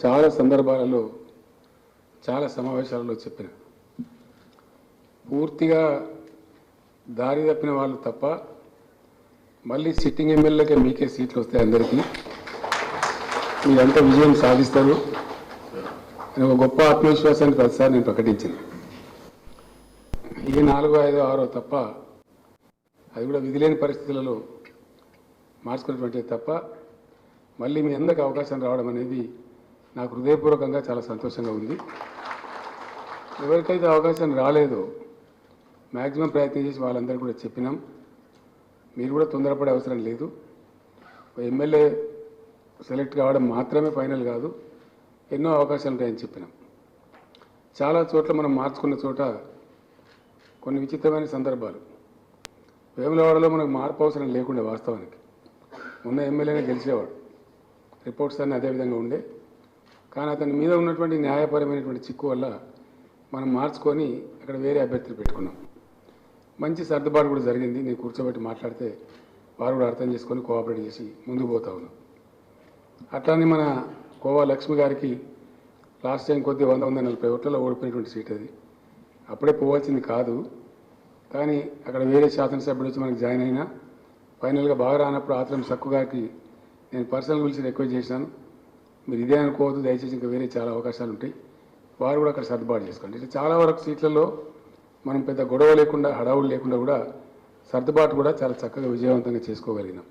చాలా సందర్భాలలో చాలా సమావేశాలలో చెప్పిన. పూర్తిగా దారి తప్పిన వాళ్ళు తప్ప మళ్ళీ సిట్టింగ్ ఎమ్మెల్యేకే మీకే సీట్లు వస్తాయి అందరికీ. మీరంతా విజయం సాధిస్తారు. అని ఒక గొప్ప ఆత్మవిశ్వాసాన్ని ప్రతిసారి నేను ప్రకటించింది ఈ నాలుగో ఐదో ఆరో తప్ప అది కూడా విధిలేని పరిస్థితులలో మార్చుకున్నటువంటిది తప్ప మళ్ళీ మీ అందరికీ అవకాశం రావడం అనేది నాకు హృదయపూర్వకంగా చాలా సంతోషంగా ఉంది. ఎవరికైతే అవకాశం రాలేదో మ్యాక్సిమం ప్రయత్నం చేసి వాళ్ళందరికీ కూడా చెప్పినాం. మీరు కూడా తొందరపడే అవసరం లేదు. ఎమ్మెల్యే సెలెక్ట్ కావడం మాత్రమే ఫైనల్ కాదు. ఎన్నో అవకాశాలు ఉంటాయని చెప్పినాం. చాలా చోట్ల మనం మార్చుకున్న చోట కొన్ని విచిత్రమైన సందర్భాలు. వేములవాడలో మనకు మార్పు అవసరం లేకుండే వాస్తవానికి. ఉన్న ఎమ్మెల్యేనే గెలిచేవాడు. రిపోర్ట్స్ అన్నీ అదే విధంగా ఉండే. కానీ అతని మీద ఉన్నటువంటి న్యాయపరమైనటువంటి చిక్కు వల్ల మనం మార్చుకొని అక్కడ వేరే అభ్యర్థులు పెట్టుకున్నాం. మంచి సర్దుబాటు కూడా జరిగింది. నేను కూర్చోబెట్టి మాట్లాడితే వారు కూడా అర్థం చేసుకొని కోఆపరేట్ చేసి ముందుకు పోతా ఉన్నాం అట్లానే మన కోవా లక్ష్మి గారికి లాస్ట్ టైం కొద్ది వంద వంద నలభై ఓట్లలో ఓడిపోయినటువంటి సీట్ అది. అప్పుడే పోవాల్సింది కాదు. కానీ అక్కడ వేరే శాసనసభ్యుడు వచ్చి మనకి జాయిన్ అయినా ఫైనల్గా బాగా రానప్పుడు ఆత్రం సక్కు గారికి నేను పర్సనల్ గురించి రిక్వెస్ట్ చేశాను. మీరు ఇదే అనుకోవద్దు దయచేసి ఇంకా వేరే చాలా అవకాశాలు ఉంటాయి. వారు కూడా అక్కడ సర్దుబాటు చేసుకోండి. ఇట్లా చాలా వరకు సీట్లలో మనం పెద్ద గొడవ లేకుండా హడావుడు లేకుండా కూడా సర్దుబాటు కూడా చాలా చక్కగా విజయవంతంగా చేసుకోగలిగినాం.